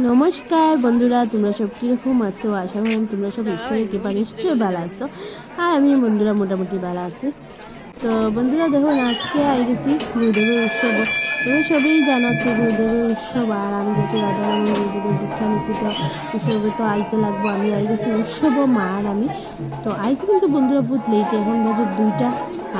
নমস্কার বন্ধুরা, তোমরা সব কীরকম আছো? আশা করি তোমরা সব ঈশ্বরের কৃপা নিশ্চয়ই ভালো আছো। আর আমি বন্ধুরা মোটামুটি ভালো আছি। তো বন্ধুরা দেখুন আজকে আই গেছি গুরুদেবের উৎসব। তোমরা সবই জানো জানাচ্ছো গুরুদেবের উৎসব, আর আমি যেহেতু রাধারানী গুরুদেবের দীক্ষা নিচ্ছি তো উৎসবে তো আইতে লাগবো। আমি আই গেছি উৎসব মার আমি। তো আইছি কিন্তু বন্ধুরা বহুত লেট এখন বাজে দুইটা।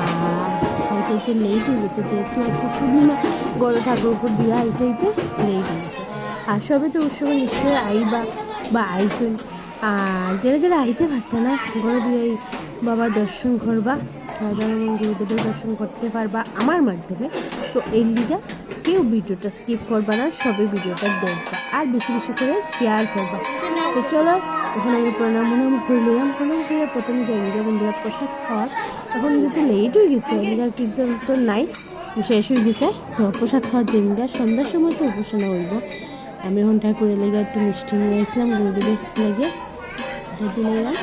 আর আইতে লেট হয়ে গেছে, যেহেতু আজকে পূর্ণিমা গড় ঠাকুর উপর দিয়ে আইতে আইতে লেট হয়ে গেছে। আর সবে তো উৎসব নিশ্চয়ই আইবা বা আইসুন। আর যারা যারা আইতে পারতে না, ঘরে দিয়ে বাবার দর্শন করবা রাধারমন গুরুদেবের দর্শন করতে পারবা আমার মাধ্যমে, তো এই লিগা কেউ ভিডিওটা স্কিপ করবা না, সবে ভিডিওটা দেখবা আর বেশি বেশি করে শেয়ার করবা। তো চলো ওখানে আমি প্রণাম মনাম করে লইলাম প্রণাম করে প্রথমে যাই বন্ধুরা প্রসাদ খাওয়ার, এখন যেহেতু লেট হয়ে গেছে এলিগার কীর্তন তো নাই, শেষ হয়ে গেছে, তো প্রসাদ খাওয়ার জমিটা সন্ধ্যার সময় তো উপাসনা হইব। আমি এখন ঠাকুরের লেগে একটু মিষ্টি নিয়ে আসলাম গুরুদেবের লেগে সেটা নিলাম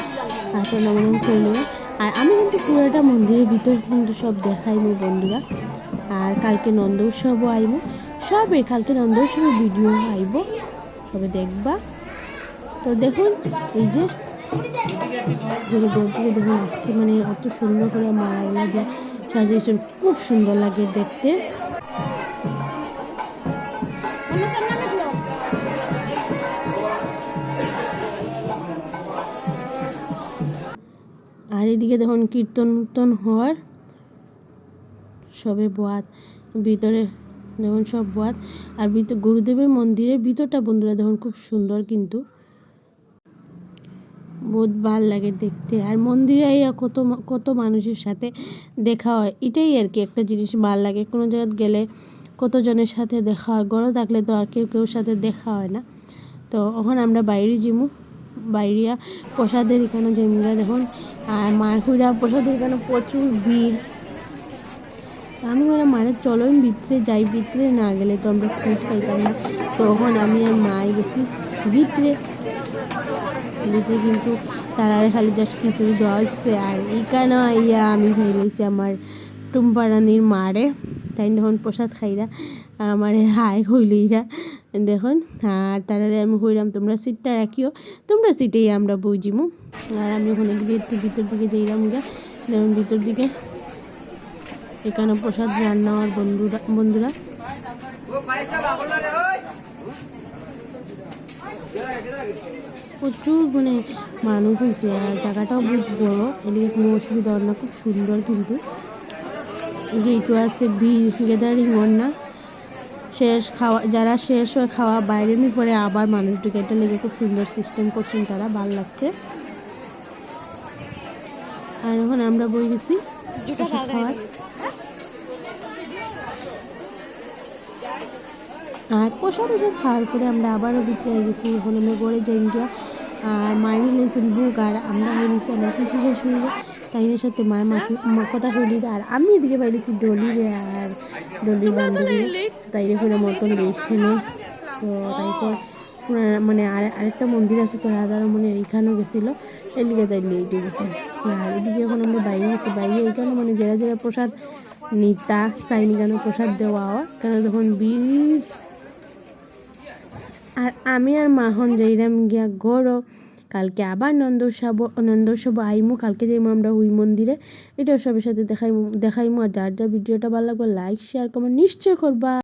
আর প্রণাম করে নিলাম। আর আমি কিন্তু পুরোটা মন্দিরের ভিতর কিন্তু সব দেখাইনি বন্ধুরা। আর কালকে নন্দ উৎসবও আইব। সবে কালকে নন্দ উৎসবের ভিডিও আইব। সবে দেখবা। তো দেখুন, এই যে গুরুদেব থেকে দেখুন, আজকে মানে অত সুন্দর করে মালা লাগে সাজিয়েছেন খুব সুন্দর লাগে দেখতে। আর এদিকে দেখুন কীর্তন উর্তন হওয়ার সবে বোয়াত। ভিতরে দেখুন সব বোয়াত। আর ভিতর গুরুদেবের মন্দিরের ভিতরটা বন্ধুরা দেখুন খুব সুন্দর কিন্তু। বহুত ভালো লাগে দেখতে। আর মন্দিরে কত কত মানুষের সাথে দেখা হয়। এটাই আর কি একটা জিনিস ভালো লাগে। কোনো জায়গায় গেলে কতজনের সাথে দেখা হয়? গড়ে থাকলে তো আর কেউ কেউ সাথে দেখা হয় না। তো ওখানে আমরা বাইরে জিমু বাইরিয়া প্রসাদের এখানে জমিরা দেখুন আর মারকুড়া প্রসাদের এখানে প্রচুর ভিড়। আমি ওরা মানে চলো, আমি ভিতরে যাই, ভিতরে না গেলে তো আমরা সিট পাইতাম না। তখন আমি আর মাই গেছি ভিতরে। ভিতরে কিন্তু তারা খালি জাস্ট খিচুড়ি দেওয়া হচ্ছে আর এখানে ইয়া আমি খাইলাইছি আমার টুম্পারানির মারে। তাই যখন প্রসাদ খাইরা আমার হাই হইলেইরা দেখুন, আর তারারে আমি হইলাম, তোমরা সিটটা রাখিও। তোমরা সিটেই আমরা বুঝিমু আর আমি ওখানে দিকে একটু ভিতর দিকে যাইলাম গা। যেমন ভিতর দিকে এখানে প্রসাদ রান্না আমার বন্ধুরা বন্ধুরা। প্রচুর মানে মানুষ হয়েছে আর জায়গাটাও বহুত বড়। এদিকে কোনো অসুবিধা হয় না, খুব সুন্দর কিন্তু। গেটও আছে, বি গ্যাদারিং না। শেষ খাওয়া যারা শেষ হয়ে খাওয়া বাইরে নিয়ে পরে আবার মানুষ ঢুকে এটা লেগে খুব সুন্দর সিস্টেম করছেন তারা ভালো লাগছে। আর এখন আমরা বই গেছি খাওয়ার। আর পোশাক ওষুধ খাওয়ার পরে আমরা আবারও ভিতরে গেছি এখন আমরা গড়ে যাই গিয়া আর মায়ের নিয়েছেন বুক আর আমরা হয়ে নিয়েছি আমার কৃষি শাশুড়ি তাইনের সাথে মায়ের মাকে কথা শুনি আর আমি এদিকে পাইলেছি ডলিরে আর ডলির বান্ধবী তাইরে করে মতন এখানে। তো তারপর মানে আর আরেকটা মন্দির আছে তো রাধারমণের এইখানেও গেছিল। এদিকে তাই লেট গেছে। আর এদিকে এখন আমরা বাইরে গেছি বাইরে এইখানে মানে যারা যারা প্রসাদ নিতা চাইনি কেন প্রসাদ দেওয়া হয়। কেন তখন বীর আর আমি আর মাহন যাইরাম গিয়া গড় কালকে আবার নন্দসাব নন্দসব আইমু, কালকে যাইমু আমরা ওই মন্দিরে। এটা সবার সাথে দেখাইমু দেখাইমু। আর যার যা ভিডিওটা ভালো লাগবে লাইক শেয়ার কমেন্ট নিশ্চয় করবা।